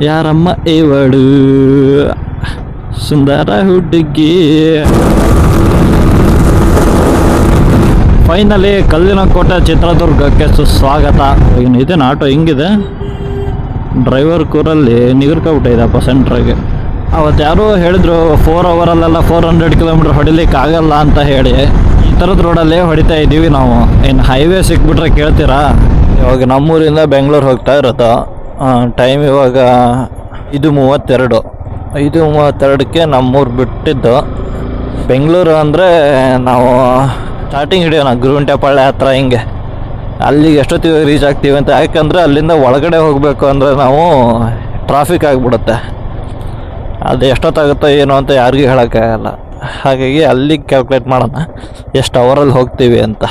ಯಾರಮ್ಮ ಇವಳು ಸುಂದರ ಹುಡುಗಿ. ಫೈನಲಿ ಕಲ್ಲಿನ ಕೋಟೆ ಚಿತ್ರದುರ್ಗಕ್ಕೆ ಸುಸ್ವಾಗತ. ಈಗ ಇದೇನು ಆಟೋ ಹಿಂಗಿದೆ? ಡ್ರೈವರ್ ಕೂರಲ್ಲಿ ನಿಗರ್ಕೊಬಿಟ್ಟಿದೆಪ್ಪ ಸೆಂಟ್ರಿಗೆ. ಅವತ್ತು ಯಾರೂ ಹೇಳಿದ್ರು ಫೋರ್ ಅವರಲ್ಲೆಲ್ಲ ಫೋರ್ ಹಂಡ್ರೆಡ್ ಕಿಲೋಮೀಟ್ರ್ ಹೊಡಿಲಿಕ್ಕೆ ಆಗಲ್ಲ ಅಂತ ಹೇಳಿ. ಈ ಥರದ ರೋಡಲ್ಲೇ ಹೊಡಿತಾ ಇದ್ದೀವಿ ನಾವು. ಇನ್ನು ಹೈವೇ ಸಿಕ್ಬಿಟ್ರೆ ಕೇಳ್ತೀರಾ? ಇವಾಗ ನಮ್ಮೂರಿಂದ ಬೆಂಗಳೂರು ಹೋಗ್ತಾ ಇರೋದು. ಟೈಮ್ ಇವಾಗ ಇದು ಮೂವತ್ತೆರಡು. ಐದು ಮೂವತ್ತೆರಡಕ್ಕೆ ನಮ್ಮೂರು ಬಿಟ್ಟಿದ್ದು. ಬೆಂಗಳೂರು ಅಂದರೆ ನಾವು ಸ್ಟಾರ್ಟಿಂಗ್ ಹಿಡಿಯೋಣ ಗುರುಂಟೆಪಾಳ್ಯ ಹತ್ರ ಹಿಂಗೆ. ಅಲ್ಲಿಗೆ ಎಷ್ಟೊತ್ತಿಗೆ ರೀಚ್ ಆಗ್ತೀವಿ ಅಂತ. ಯಾಕಂದರೆ ಅಲ್ಲಿಂದ ಒಳಗಡೆ ಹೋಗಬೇಕು ಅಂದರೆ ನಾವು ಟ್ರಾಫಿಕ್ ಆಗಿಬಿಡುತ್ತೆ. ಅದು ಎಷ್ಟೊತ್ತಾಗುತ್ತೋ ಏನೋ ಅಂತ ಯಾರಿಗೂ ಹೇಳೋಕ್ಕಾಗಲ್ಲ. ಹಾಗಾಗಿ ಅಲ್ಲಿಗೆ ಕ್ಯಾಲ್ಕುಲೇಟ್ ಮಾಡೋಣ, ಎಷ್ಟು ಅವರಲ್ಲಿ ಹೋಗ್ತೀವಿ ಅಂತ.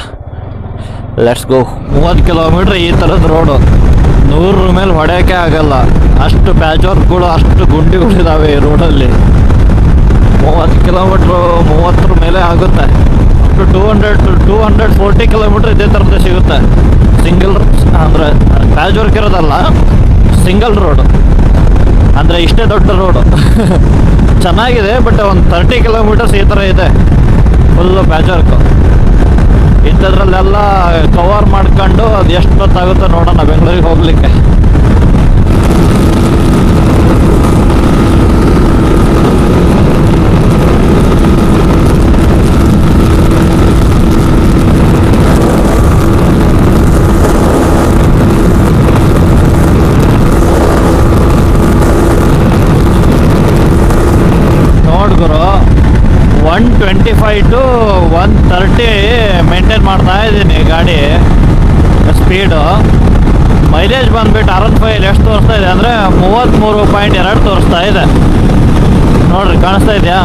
ಲೆಟ್ಸ್ ಗೋ ಮೂವತ್ತು ಕಿಲೋಮೀಟ್ರ್ ಈ ಥರದ ರೋಡು ನೂರರ ಮೇಲೆ ಹೊಡೆಯೋಕ್ಕೆ ಆಗಲ್ಲ. ಅಷ್ಟು ಪ್ಯಾಚ್ ವರ್ಕ್ಗಳು ಅಷ್ಟು ಗುಂಡಿಗಳಿದ್ದಾವೆ ಈ ರೋಡಲ್ಲಿ ಮೂವತ್ತು ಕಿಲೋಮೀಟ್ರು ಮೂವತ್ತರ ಮೇಲೆ ಆಗುತ್ತೆ. To two hundred two hundred forty kilometre ಇದೇ ಥರದ್ದು ಸಿಗುತ್ತೆ. ಸಿಂಗಲ್ ಅಂದರೆ ಪ್ಯಾಚ್ ವರ್ಕ್ ಇರೋದಲ್ಲ ಸಿಂಗಲ್ ರೋಡು ಅಂದರೆ ಇಷ್ಟೇ ದೊಡ್ಡ ರೋಡು ಚೆನ್ನಾಗಿದೆ ಬಟ್ ಒಂದು ತರ್ಟಿ ಕಿಲೋಮೀಟರ್ಸ್ ಈ ಥರ ಇದೆ. ಫುಲ್ಲು ಪ್ಯಾಚ್ ವರ್ಕು ಇಂಥದ್ರಲ್ಲೆಲ್ಲ ಕವರ್ ಮಾಡ್ಕೊಂಡು ಅದು ಎಷ್ಟು ಹೊತ್ತಾಗುತ್ತೋ ನೋಡೋಣ ಬೆಂಗಳೂರಿಗೆ ಹೋಗ್ಲಿಕ್ಕೆ. ನೋಡ್ ಗುರು. One twenty five to one thirty maintain ಮಾಡ್ತಾ ಇದ್ದೀನಿ ಗಾಡಿ. ಸ್ಪೀಡು. ಮೈಲೇಜ್ ಬಂದುಬಿಟ್ಟು ಅರವತ್ತು ಫೈಲ್ ಎಷ್ಟು ತೋರಿಸ್ತಾ ಇದೆ ಅಂದರೆ ಮೂವತ್ತ್ಮೂರು ಪಾಯಿಂಟ್ ಎರಡು ತೋರಿಸ್ತಾ ಇದೆ. ನೋಡಿರಿ, ಕಾಣಿಸ್ತಾ ಇದೆಯಾ?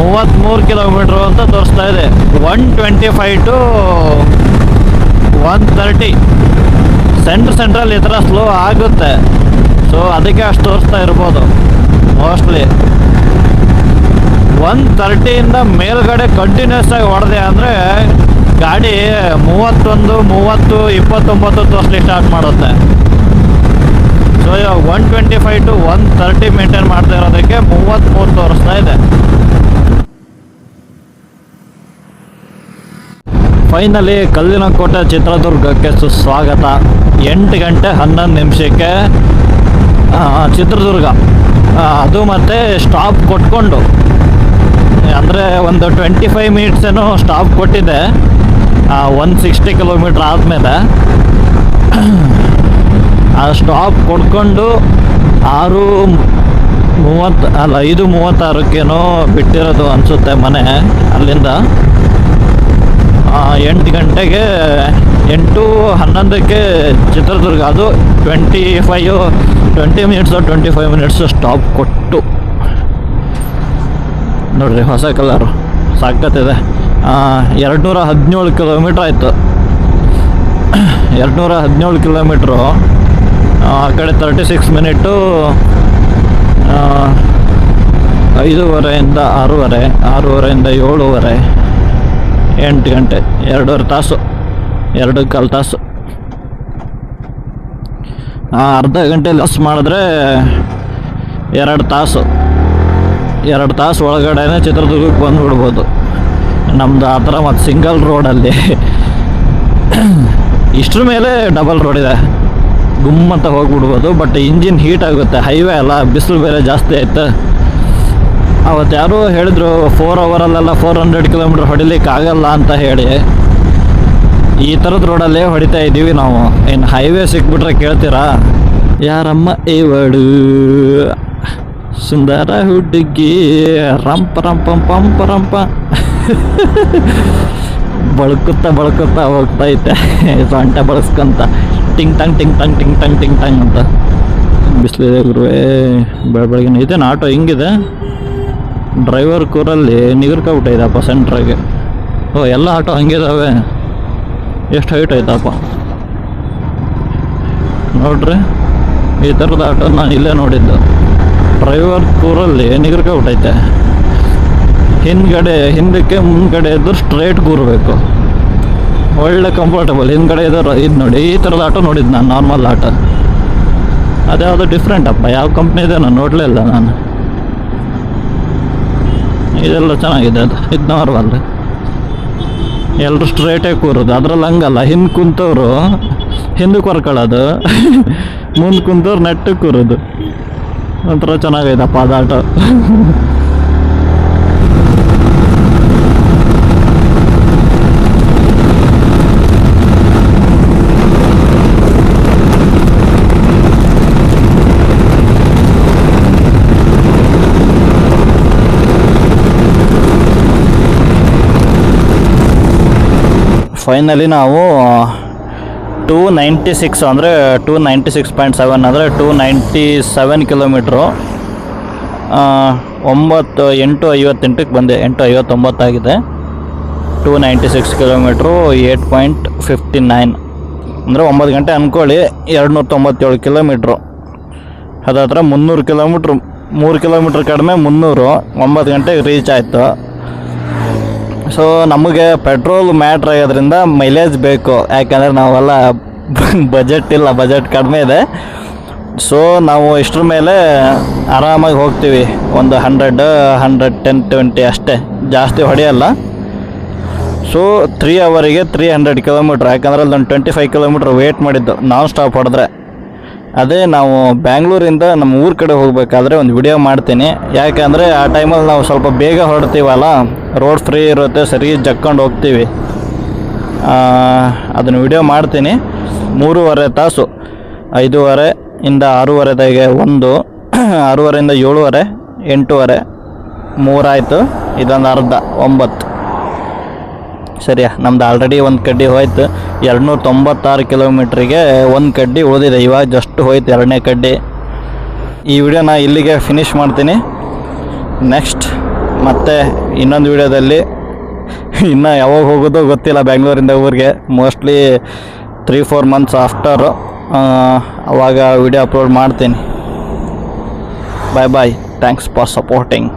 ಮೂವತ್ತ್ಮೂರು ಕಿಲೋಮೀಟ್ರು ಅಂತ ತೋರಿಸ್ತಾ ಇದೆ. One twenty five to one thirty. Centre ಸೆಂಟ್ರಲ್ಲಿ ಈ ಥರ ಸ್ಲೋ ಆಗುತ್ತೆ. ಸೊ ಅದಕ್ಕೆ ಅಷ್ಟು ತೋರಿಸ್ತಾ ಇರ್ಬೋದು. ಮೋಸ್ಟ್ಲಿ ಒನ್ ತರ್ಟಿಯಿಂದ ಮೇಲ್ಗಡೆ ಕಂಟಿನ್ಯೂಸ್ ಆಗಿ ಹೊಡೆದೆ ಅಂದರೆ ಗಾಡಿ ಮೂವತ್ತೊಂದು, ಮೂವತ್ತು, ಇಪ್ಪತ್ತೊಂಬತ್ತು ತೋರಿಸ್ಲಿಕ್ಕೆ ಸ್ಟಾರ್ಟ್ ಮಾಡುತ್ತೆ. ಸೊ ಇವಾಗ one twenty five to one thirty maintain ಮಾಡ್ತಾ ಇರೋದಕ್ಕೆ ಮೂವತ್ತ್ಮೂರು ತೋರಿಸ್ತಾ ಇದೆ. ಫೈನಲಿ ಕಲ್ಲಿನ ಕೋಟೆ ಚಿತ್ರದುರ್ಗಕ್ಕೆ ಸುಸ್ವಾಗತ. ಎಂಟು ಗಂಟೆ ಹನ್ನೊಂದು ನಿಮಿಷಕ್ಕೆ ಚಿತ್ರದುರ್ಗ. ಅದು ಮತ್ತು ಸ್ಟಾಪ್ ಕೊಟ್ಕೊಂಡು. ಅಂದರೆ ಒಂದು ಟ್ವೆಂಟಿ ಫೈವ್ ಮಿನಿಟ್ಸೇನೋ ಸ್ಟಾಪ್ ಕೊಟ್ಟಿದ್ದೆ ಒನ್ ಸಿಕ್ಸ್ಟಿ ಕಿಲೋಮೀಟ್ರ್ ಆದಮೇಲೆ. ಆ ಸ್ಟಾಪ್ ಕೊಡ್ಕೊಂಡು ಆರು ಮೂವತ್ತು, ಅಲ್ಲ, ಐದು ಮೂವತ್ತಾರಕ್ಕೇನೋ ಬಿಟ್ಟಿರೋದು ಅನಿಸುತ್ತೆ ಮನೆ ಅಲ್ಲಿಂದ. ಎಂಟು ಗಂಟೆಗೆ ಎಂಟು ಹನ್ನೊಂದಕ್ಕೆ ಚಿತ್ರದುರ್ಗ, ಅದು twenty five twenty minutes twenty five minutes stop ಕೊಟ್ಟು. ನೋಡ್ರಿ, ಹೊಸ ಕಲರು ಸಾಕತ್ತಿದೆ ಎರಡು ನೂರ ಹದಿನೇಳು ಕಿಲೋಮೀಟ್ರ್ ಆಯಿತು. ಎರಡು ನೂರ ಹದಿನೇಳು ಕಿಲೋಮೀಟ್ರು ಆ ಕಡೆ ತರ್ಟಿ ಸಿಕ್ಸ್ ಮಿನಿಟು ಐದೂವರೆಯಿಂದ ಆರೂವರೆ, ಆರೂವರೆಯಿಂದ ಏಳುವರೆ, ಎಂಟು ಗಂಟೆ, ಎರಡೂವರೆ ತಾಸು, ಎರಡು ಕಾಲು ತಾಸು. ಅರ್ಧ ಗಂಟೆ ಲಾಸ್ ಮಾಡಿದ್ರೆ ಎರಡು ತಾಸು. ಎರಡು ತಾಸು ಒಳಗಡೆನೇ ಚಿತ್ರದುರ್ಗಕ್ಕೆ ಬಂದುಬಿಡ್ಬೋದು ನಮ್ದು ಆ ಥರ ಮತ್ತು ಸಿಂಗಲ್ ರೋಡಲ್ಲಿ ಇಷ್ಟ್ರ ಮೇಲೆ ಡಬಲ್ ರೋಡ್ ಇದೆ. ಗುಮ್ ಅಂತ ಹೋಗ್ಬಿಡ್ಬೋದು ಬಟ್ ಇಂಜಿನ್ ಹೀಟ್ ಆಗುತ್ತೆ. ಹೈವೇ ಅಲ್ಲ, ಬಿಸಿಲು ಬೇರೆ ಜಾಸ್ತಿ ಆಯ್ತು. ಅವತ್ತು ಯಾರು ಹೇಳಿದ್ರು ಫೋರ್ ಅವರಲ್ಲೆಲ್ಲ ಫೋರ್ ಹಂಡ್ರೆಡ್ ಕಿಲೋಮೀಟ್ರ್ ಹೊಡಿಲಿಕ್ಕೆ ಆಗಲ್ಲ ಅಂತ ಹೇಳಿ. ಈ ಥರದ ರೋಡಲ್ಲೇ ಹೊಡಿತಾ ಇದ್ದೀವಿ ನಾವು. ಇನ್ನು ಹೈವೇ ಸಿಕ್ಬಿಟ್ರೆ ಕೇಳ್ತೀರಾ? ಯಾರಮ್ಮ ಇವಳು ಸುಂದರ ಹುಡುಗಿ ರಂಪ ರಂಪ, ಪಂಪ, ರಂಪ. ಬಳ್ಕುತ್ತಾ ಬಳ್ಕುತ್ತಾ ಹೋಗ್ತೈತೆ. ಸೊಂಟ ಬಳಸ್ಕೊಂತ. ಟಿಂಗ್ ಟಂಗ್ ಟಿಂಗ್ ಟಂಗ್ ಟಿಂಗ್ ಟಂಗ್ ಟಿಂಗ್ ಟಂಗ್ ಅಂತ. ಬಿಸಿಲಿದೆ ಗುರುವೇ ಬೆಳ ಬೆಳಗಿನ ಇದೇನು ಆಟೋ ಹಿಂಗಿದೆ. ಡ್ರೈವರ್ ಕೂರಲ್ಲಿ ನಿಗರ್ಕೊಬಿಟ್ಟೈತಪ್ಪ ಸೆಂಟ್ರಾಗೆ. ಓ, ಎಲ್ಲ ಆಟೋ ಹಂಗಿದಾವೆ. ಎಷ್ಟು ಹೈಟ್ ಆಯ್ತಪ್ಪ ನೋಡ್ರಿ, ಈ ಥರದ ಆಟೋ ನಾನು ಇಲ್ಲೇ ನೋಡಿದ್ದು. ಡ್ರೈವರ್ ಕೂರಲ್ಲಿ ನಿಗರ್ಕೊಬಿಟ್ಟೈತೆ ಹಿಂದ್ಗಡೆ, ಹಿಂದಕ್ಕೆ ಮುಂದ್ಗಡೆ ಇದ್ದು ಸ್ಟ್ರೇಟ್ ಕೂರಬೇಕು. ಒಳ್ಳೆ ಕಂಫರ್ಟಬಲ್ ಹಿಂದ್ಗಡೆ ಇದ್ದಾರೆ ಇದು ನೋಡಿ, ಈ ಥರದ ಆಟೋ ನೋಡಿದ್ದು ನಾನು ನಾರ್ಮಲ್ ಆಟೋ. ಅದ್ಯಾವುದು ಡಿಫ್ರೆಂಟ್ ಅಪ್ಪ ಯಾವ ಕಂಪ್ನಿ ಇದೆ ನಾನು ನೋಡಲೇ ಇಲ್ಲ ನಾನು. ಇದೆಲ್ಲ ಚೆನ್ನಾಗಿದೆ ಅದು. ಇದು ನಾರ್ಮಲ್ ಎಲ್ಲರೂ ಸ್ಟ್ರೇಟೇ ಕೂರೋದು. ಅದ್ರಲ್ಲಿ ಹಂಗಲ್ಲ. ಹಿಂದೆ ಕುಂತವರು, ಹಿಂದಕ್ಕೆ ಹೊರ್ಕೊಳ್ಳೋದು. ಮುಂದೆ ಕುಂತವ್ರು ನೆಟ್ಟಕ್ಕೆ ಕೂರೋದು. ಒಂಥರ ಚೆನ್ನಾಗೈತಪ್ಪ ಅದಾಟ ಫೈನಲಿ ನಾವು ಟೂ ನೈಂಟಿ ಸಿಕ್ಸ್ ಅಂದರೆ two ninety six point seven ಅಂದರೆ ಟೂ ನೈಂಟಿ ಸೆವೆನ್ ಕಿಲೋಮೀಟ್ರು. ಒಂಬತ್ತು ಎಂಟು ಐವತ್ತೆಂಟಕ್ಕೆ ಬಂದೆ. ಎಂಟು ಐವತ್ತೊಂಬತ್ತಾಗಿದೆ two ninety six kilometre eight point fifty nine. ಅಂದರೆ ಒಂಬತ್ತು ಗಂಟೆ ಅಂದ್ಕೊಳ್ಳಿ ಎರಡು ನೂರ ತೊಂಬತ್ತೇಳು ಕಿಲೋಮೀಟ್ರು. ಹತ್ರ ಮುನ್ನೂರು ಕಿಲೋಮೀಟ್ರ್, ಮೂರು ಕಿಲೋಮೀಟ್ರ್ ಕಡಿಮೆ ಮುನ್ನೂರು, ಒಂಬತ್ತು ಗಂಟೆಗೆ ರೀಚ್ ಆಯಿತು. ಸೊ ನಮಗೆ ಪೆಟ್ರೋಲ್ ಮ್ಯಾಟ್ರ್ ಆಗೋದ್ರಿಂದ ಮೈಲೇಜ್ ಬೇಕು. ಯಾಕಂದರೆ ನಾವೆಲ್ಲ ಬಜೆಟ್ ಇಲ್ಲ ಬಜೆಟ್ ಕಡಿಮೆ ಇದೆ. ಸೊ ನಾವು ಇಷ್ಟರ ಮೇಲೆ ಆರಾಮಾಗಿ ಹೋಗ್ತೀವಿ. ಒಂದು ಹಂಡ್ರೆಡ್ ಹಂಡ್ರೆಡ್ ಟೆನ್ ಟ್ವೆಂಟಿ ಅಷ್ಟೇ. ಜಾಸ್ತಿ ಹೊಡೆಯಲ್ಲ. ಸೊ ತ್ರೀ ಅವರಿಗೆ ತ್ರೀ ಹಂಡ್ರೆಡ್ ಕಿಲೋಮೀಟ್ರ್ ಯಾಕಂದ್ರೆ ಅಲ್ಲಿ ಒಂದು ಟ್ವೆಂಟಿ ಫೈವ್ ಕಿಲೋಮೀಟ್ರ್ ವೇಟ್ ಮಾಡಿದ್ದು ನಾನ್ ಸ್ಟಾಪ್ ಹೊಡೆದ್ರೆ. ಅದೇ ನಾವು ಬ್ಯಾಂಗ್ಳೂರಿಂದ ನಮ್ಮ ಊರ ಕಡೆ ಹೋಗಬೇಕಾದ್ರೆ ಒಂದು ವಿಡಿಯೋ ಮಾಡ್ತೀನಿ. ಯಾಕಂದರೆ ಆ ಟೈಮಲ್ಲಿ ನಾವು ಸ್ವಲ್ಪ ಬೇಗ ಹೊರಡ್ತೀವಲ್ಲ ರೋಡ್ ಫ್ರೀ ಇರುತ್ತೆ, ಸರಿ, ಜಕ್ಕೊಂಡು ಹೋಗ್ತೀವಿ. ಅದನ್ನು ವಿಡಿಯೋ ಮಾಡ್ತೀನಿ. ಮೂರುವರೆ ತಾಸು, ಐದೂವರೆ ಇಂದ ಆರೂವರೆದಾಗೆ ಒಂದು ಆರೂವರೆಯಿಂದ ಏಳುವರೆ, ಎಂಟೂವರೆ, ಮೂರಾಯಿತು, ಇದೊಂದು ಅರ್ಧ, ಒಂಬತ್ತು. ಸರಿಯಾ, ನಮ್ದು ಆಲ್ರೆಡಿ ಒಂದು ಕಡ್ಡಿ ಹೋಯ್ತು. ಎರಡುನೂರ ತೊಂಬತ್ತಾರು ಕಿಲೋಮೀಟ್ರಿಗೆ ಒಂದು ಕಡ್ಡಿ ಉಳಿದಿದೆ, ಇವಾಗ ಜಸ್ಟ್ ಹೋಯ್ತು ಎರಡನೇ ಕಡ್ಡಿ. ಈ ವಿಡಿಯೋ ವಿಡಿಯೋನ ಇಲ್ಲಿಗೆ ಫಿನಿಶ್ ಮಾಡ್ತೀನಿ. ನೆಕ್ಸ್ಟ್ ಮತ್ತೆ ಇನ್ನೊಂದು ವಿಡಿಯೋದಲ್ಲಿ ಇನ್ನು ಯಾವಾಗ ಹೋಗೋದು ಗೊತ್ತಿಲ್ಲ ಬೆಂಗಳೂರಿಂದ ಊರಿಗೆ. Mostly three four months after ಅವಾಗ ವಿಡಿಯೋ ಅಪ್ಲೋಡ್ ಮಾಡ್ತೀನಿ. Bye bye thanks for supporting